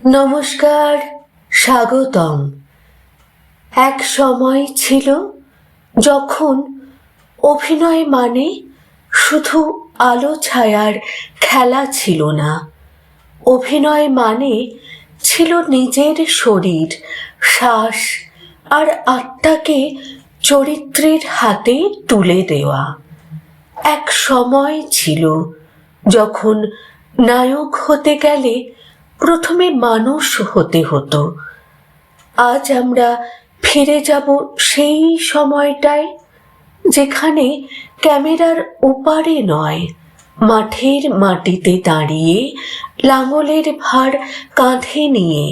নমস্কার, স্বাগতম। এক সময় ছিল যখন অভিনয় মানে শুধু আলো ছায়ার খেলা ছিল না। অভিনয় মানে ছিল নিজের শরীর, শ্বাস আর আত্মাকে চরিত্রের হাতে তুলে দেওয়া। এক সময় ছিল যখন নায়ক হতে গেলে প্রথমে মানুষ হতে হতো। আজ আমরা ফিরে যাব সেই সময়টায় যেখানে ক্যামেরার ওপারে নয়, মাঠের মাটিতে দাঁড়িয়ে লাঙলের ভার কাঁধে নিয়ে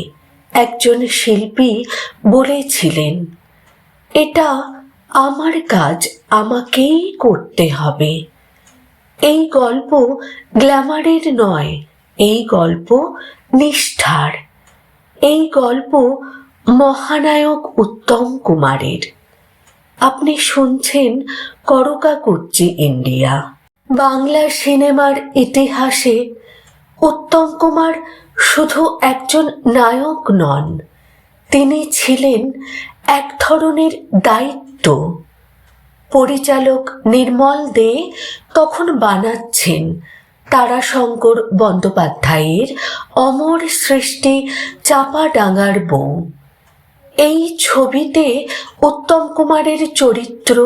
একজন শিল্পী বলেছিলেন, এটা আমার কাজ, আমাকেই করতে হবে। এই গল্প গ্ল্যামারের নয় এই গল্প নিষ্ঠার। এই গল্প মহানায়ক উত্তম কুমারের। আপনি শুনছেন করকাকুচ্চি ইন্ডিয়া। বাংলা সিনেমার ইতিহাসে উত্তম কুমার শুধু একজন নায়ক নন, তিনি ছিলেন এক ধরনের দায়িত্ব। পরিচালক নির্মল দে তখন বানাচ্ছেন তারাশঙ্কর বন্দ্যোপাধ্যায়ের অমর সৃষ্টি চাপাডাঙ্গার বউ। এই ছবিতে উত্তম কুমারের চরিত্র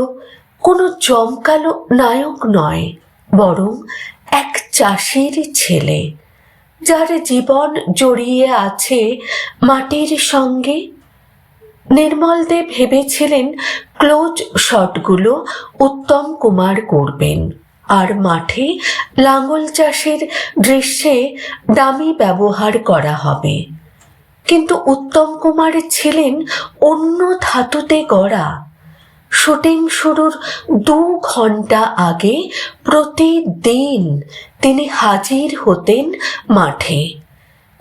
কোনো জমকালো নায়ক নয়, বরং এক চাষির ছেলে, যার জীবন জড়িয়ে আছে মাটির সঙ্গে। নির্মল দে ভেবেছিলেন ক্লোজ শটগুলো উত্তম কুমার করবেন। আর মাঠে লাঙল চাষের দৃশ্যে দামি ব্যবহার করা হবে। কিন্তু উত্তম কুমার ছিলেন অন্য ধাতুতে গড়া। শুটিং শুরুর দু ঘণ্টা আগে প্রতিদিন তিনি হাজির হতেন মাঠে।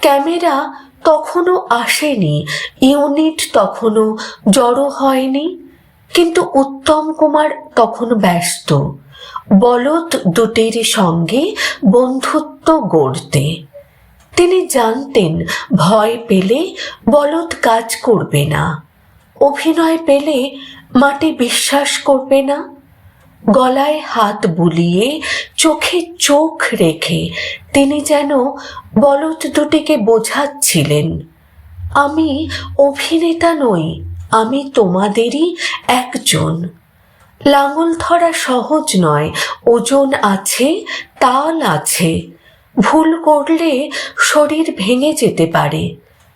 ক্যামেরা তখনও আসেনি, ইউনিট তখনও জড়ো হয়নি, কিন্তু উত্তম কুমার তখন ব্যস্ত। বলদ দুটির সঙ্গে বন্ধুত্ব গড়তে। তিনি জানতেন, ভয় পেলে বলদ কাজ করবে না, অভিনয় পেলে মাটি বিশ্বাস করবে না। গলায় হাত বুলিয়ে চোখে চোখ রেখে তিনি যেন বলদ দুটিকে বোঝাচ্ছিলেন, আমি অভিনেতা নই, আমি তোমাদেরই একজন। লাঙল ধরা সহজ নয়, ওজন আছে, তাল আছে। ভুল করলে শরীর ভেঙে যেতে পারে।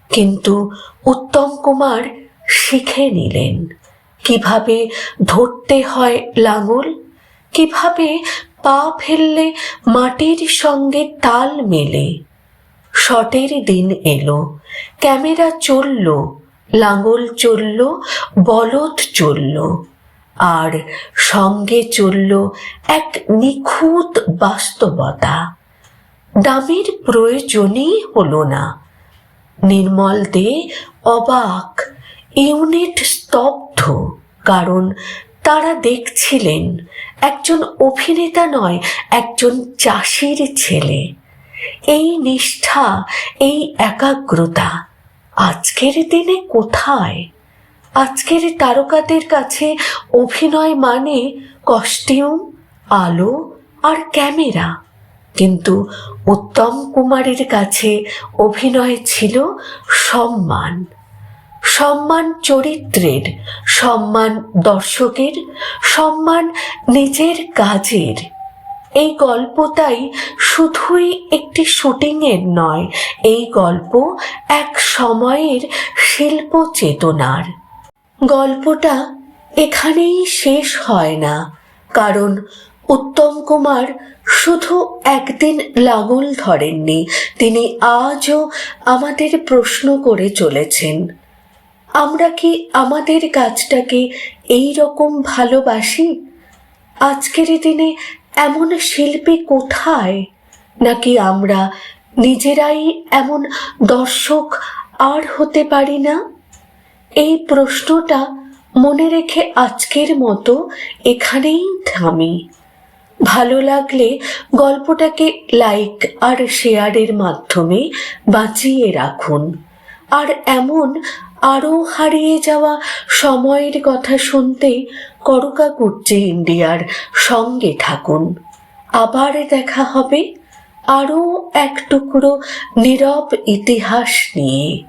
কিন্তু উত্তম কুমার শিখে নিলেন। কীভাবে ধরতে হয় লাঙল? কীভাবে পা ফেললে মাটির সঙ্গে তাল মেলে? শটের দিন এলো, ক্যামেরা চলল, লাঙল চলল, বলদ চলল। আর সঙ্গে চলল এক নিখুঁত বাস্তবতা। দামের প্রয়োজনই হলো না। নির্মল দে অবাক, ইউনিট স্তব্ধ, কারণ তারা দেখছিলেন একজন অভিনেতা নয়, একজন চাষির ছেলে। এই নিষ্ঠা, এই একাগ্রতা, আজকের দিনে কোথায়? আজকের তারকাদের কাছে অভিনয় মানে কস্টিউম আলো আর ক্যামেরা কিন্তু উত্তম কুমারের কাছে অভিনয় ছিল সম্মান। সম্মান চরিত্রের, সম্মান দর্শকের, সম্মান নিজের কাজের। এই গল্পটাই শুধুই একটি শুটিংয়ের নয়, এই গল্প এক সময়ের শিল্প চেতনার গল্পটা এখানেই শেষ হয় না, কারণ উত্তম কুমার শুধু একদিন লাঙল ধরেননি, তিনি আজও আমাদের প্রশ্ন করে চলেছেন, আমরা কি আমাদের কাজটাকে এই রকম ভালোবাসি? আজকের দিনে এমন শিল্পী কোথায়? নাকি আমরা নিজেরাই এমন দর্শক আর হতে পারি না? এই প্রশ্নটা মনে রেখে আজকের মতো এখানেই থামি। ভালো লাগলে গল্পটাকে লাইক আর শেয়ারের মাধ্যমে বাঁচিয়ে রাখুন। আর এমন আরও হারিয়ে যাওয়া সময়ের কথা শুনতে করকাকুর্চি ইন্ডিয়ার সঙ্গে থাকুন। আবার দেখা হবে আরও এক টুকরো নীরব ইতিহাস নিয়ে।